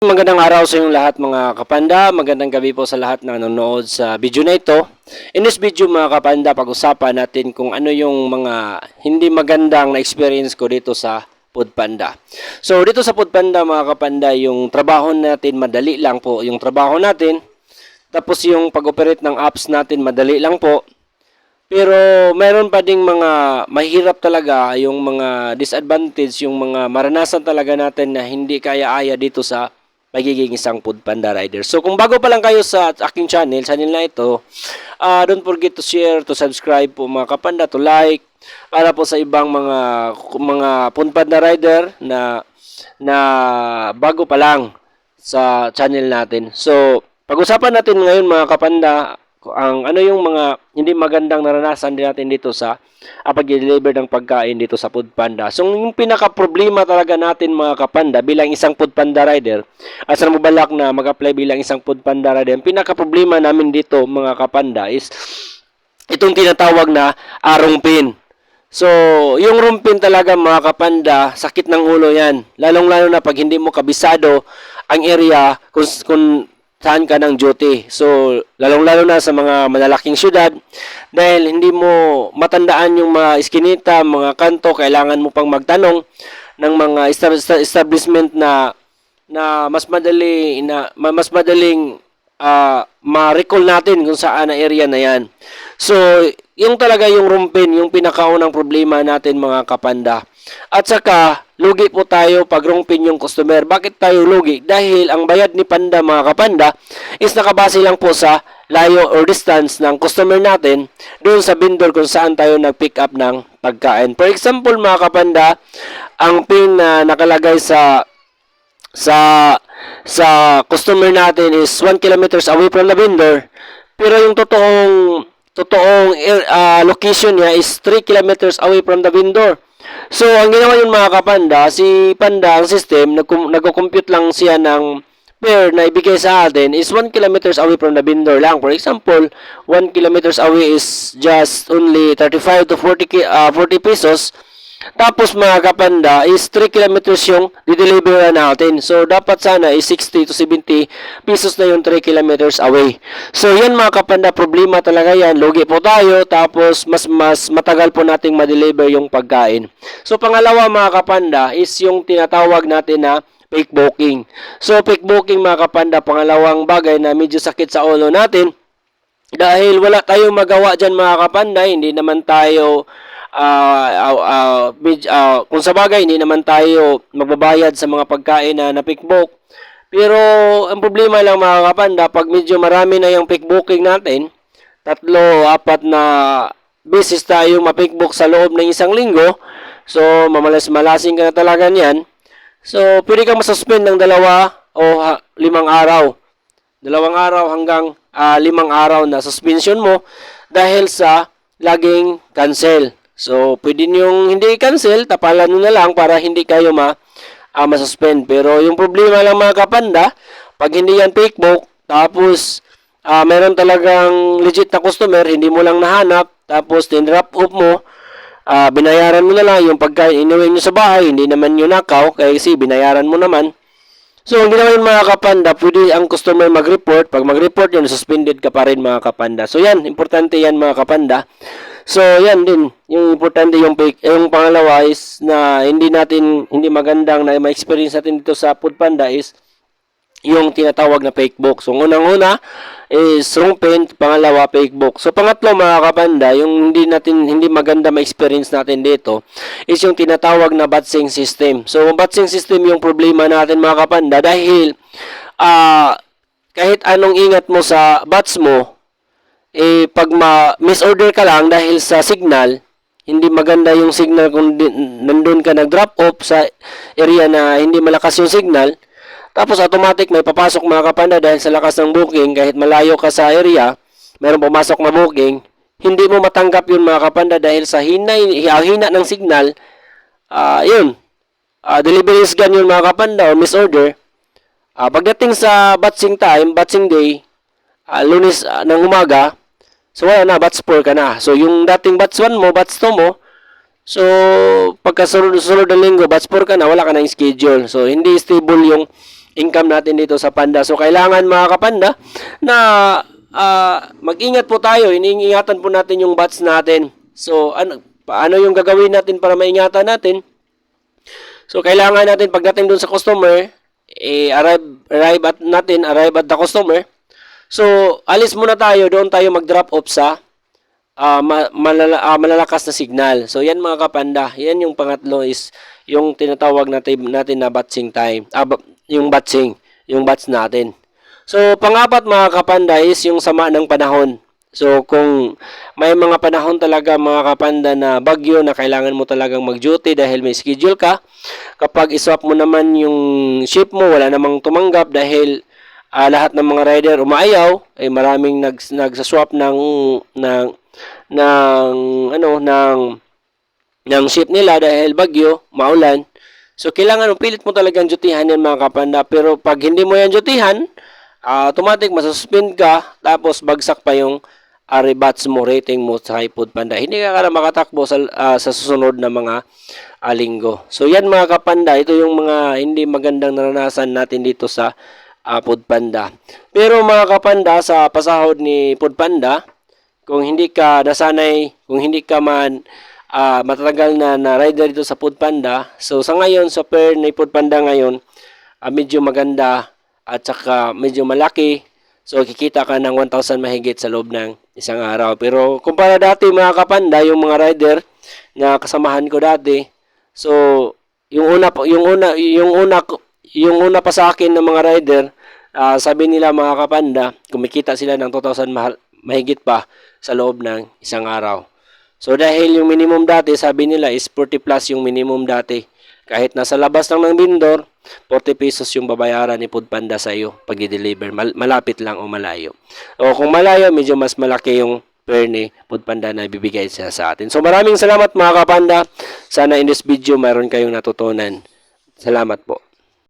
Magandang araw sa inyong lahat mga kapanda. Magandang gabi po sa lahat na nanonood sa video na ito. In this video mga kapanda, pag-usapan natin kung ano yung mga hindi magandang na experience ko dito sa Foodpanda. So dito sa Foodpanda mga kapanda, yung trabaho natin madali lang po. Yung trabaho natin, tapos yung pag-operate ng apps natin madali lang po. Pero mayroon pa ding mga mahirap talaga yung mga disadvantage, yung mga maranasan talaga natin na hindi kaya-aya dito sa pagiging isang food panda rider. So kung bago pa lang kayo sa aking channel, channel na ito, uh, don't forget to share, to subscribe po mga kapanda, to like, para po sa ibang mga mga food panda rider na na bago pa lang sa channel natin. So pag-usapan natin ngayon mga kapanda, ang ano yung mga hindi magandang naranasan din natin dito sa uh, pag-deliver ng pagkain dito sa Food Panda. So yung pinaka problema talaga natin mga kapanda bilang isang Food Panda rider, asa mo balak na mag-apply bilang isang Food Panda rider, ang pinaka problema namin dito mga kapanda is itong tinatawag na arong pin. So, yung rumpin talaga mga kapanda, sakit ng ulo yan. Lalong-lalo na pag hindi mo kabisado ang area kung, kung saan ka ng duty. So, lalong-lalo na sa mga malalaking syudad, dahil hindi mo matandaan yung mga iskinita, mga kanto, kailangan mo pang magtanong ng mga estab- establishment na na mas madali na ma- mas madaling ah, ma-recall natin kung saan na area na yan. So, yung talaga yung rumpin, yung pinakaunang problema natin mga kapanda. At saka, lugi po tayo pag yung customer. Bakit tayo lugi? Dahil ang bayad ni Panda mga kapanda is nakabase lang po sa layo or distance ng customer natin doon sa vendor kung saan tayo nag-pick up ng pagkain. For example mga kapanda, ang pin na nakalagay sa sa sa customer natin is 1 kilometers away from the vendor pero yung totoong totoong uh, location niya is 3 kilometers away from the vendor so ang ginawa yung mga kapanda si panda ang system nagko-compute lang siya ng pair na ibigay sa atin is 1 kilometers away from the vendor lang. For example 1 kilometers away is just only 35 to 40 ki- uh, 40 pesos tapos mga kapanda is 3 kilometers yung dideliver natin. So dapat sana is 60 to 70 pesos na yung 3 kilometers away. So yan mga kapanda, problema talaga yan. Lugi po tayo tapos mas mas matagal po nating ma-deliver yung pagkain. So pangalawa mga kapanda is yung tinatawag natin na fake booking. So fake booking mga kapanda, pangalawang bagay na medyo sakit sa ulo natin dahil wala tayong magawa dyan mga kapanda, hindi naman tayo uh, uh, uh, uh, kung sa bagay, hindi naman tayo magbabayad sa mga pagkain na napikbook. Pero ang problema lang mga kapanda, pag medyo marami na yung pickbooking natin, tatlo, apat na beses tayo mapikbook sa loob ng isang linggo, so mamalas-malasing ka na talaga niyan, so pwede kang masuspend ng dalawa o ha, limang araw. Dalawang araw hanggang uh, limang araw na suspension mo dahil sa laging cancel. So, pwede niyong hindi i-cancel, tapalan nyo na lang para hindi kayo ma, uh, masuspend. Pero yung problema lang mga kapanda, pag hindi yan fake book, tapos uh, meron talagang legit na customer, hindi mo lang nahanap, tapos din-wrap up mo, uh, binayaran mo na lang yung pagkain inuwi nyo sa bahay, hindi naman yun nakaw, kasi binayaran mo naman. So, ang ginawa yung mga kapanda, pwede ang customer mag-report. Pag mag-report yun, suspended ka pa rin mga kapanda. So, yan, importante yan mga kapanda. So, yan din. Yung importante yung fake. Yung pangalawa is na hindi natin, hindi magandang na ma-experience natin dito sa Food Panda is yung tinatawag na fake book. So, unang-una is wrong pen, pangalawa fake book. So, pangatlo mga kapanda, yung hindi natin, hindi maganda ma-experience natin dito is yung tinatawag na batsing system. So, batsing system yung problema natin mga kapanda dahil uh, kahit anong ingat mo sa bats mo, eh pag ma misorder ka lang dahil sa signal, hindi maganda yung signal kung di, nandun ka nag-drop off sa area na hindi malakas yung signal, tapos automatic may papasok mga kapanda dahil sa lakas ng booking, kahit malayo ka sa area, mayroong pumasok na booking, hindi mo matanggap yun mga kapanda dahil sa hina, hina ng signal, uh, yun, uh, delivery is gone yun mga kapanda o misorder, uh, pagdating sa batching time, batching day, uh, lunes uh, ng umaga, So wala na, batch 4 ka na. So yung dating batch 1 mo, batch 2 mo, so pagka sunod, sunod ng linggo, batch 4 ka na, wala ka na yung schedule. So hindi stable yung income natin dito sa Panda. So kailangan mga kapanda na ah, mag-ingat po tayo, iniingatan po natin yung bats natin. So ano paano yung gagawin natin para maingatan natin? So kailangan natin pagdating doon sa customer, eh, arrive, arrive at natin, arrive at the customer. So alis muna tayo, doon tayo mag-drop off sa ma- malala- ah, malalakas na signal. So yan mga kapanda, yan yung pangatlo is yung tinatawag natin natin na batching time. Ba- yung batching, yung batch natin. So pangapat mga kapanda is yung sama ng panahon. So kung may mga panahon talaga mga kapanda na bagyo na kailangan mo talagang mag-duty dahil may schedule ka, kapag iswap mo naman yung ship mo, wala namang tumanggap dahil ah, lahat ng mga rider umaayaw, ay maraming nag nagsaswap ng ng ng ano ng ng ship nila dahil bagyo, maulan. So kailangan pilit mo talagang dutihan yan mga kapanda. Pero pag hindi mo yan dutihan, ah, automatic masuspend ka tapos bagsak pa yung uh, rebats mo, rating mo sa iPod Panda. Hindi ka na makatakbo sa, ah, sa susunod na mga ah, linggo. So yan mga kapanda, ito yung mga hindi magandang naranasan natin dito sa uh, Panda. Pero mga kapanda, sa pasahod ni Panda, kung hindi ka nasanay, kung hindi ka man ah, matatagal na, na rider dito sa Panda, so sa ngayon, sa pair ni Panda ngayon, ah, medyo maganda at saka medyo malaki. So kikita ka ng 1,000 mahigit sa loob ng isang araw. Pero kumpara dati mga kapanda, yung mga rider na kasamahan ko dati, so yung una yung una yung una yung una pa sa akin ng mga rider, ah, sabi nila mga kapanda, kumikita sila ng 2,000 mahal, mahigit pa sa loob ng isang araw. So dahil yung minimum dati, sabi nila is 40 plus yung minimum dati. Kahit nasa labas lang ng vendor, 40 pesos yung babayaran ni Foodpanda sa iyo pag i-deliver. Mal- malapit lang o malayo. O kung malayo, medyo mas malaki yung fare ni Foodpanda na ibibigay siya sa atin. So maraming salamat mga kapanda. Sana in this video mayroon kayong natutunan. Salamat po.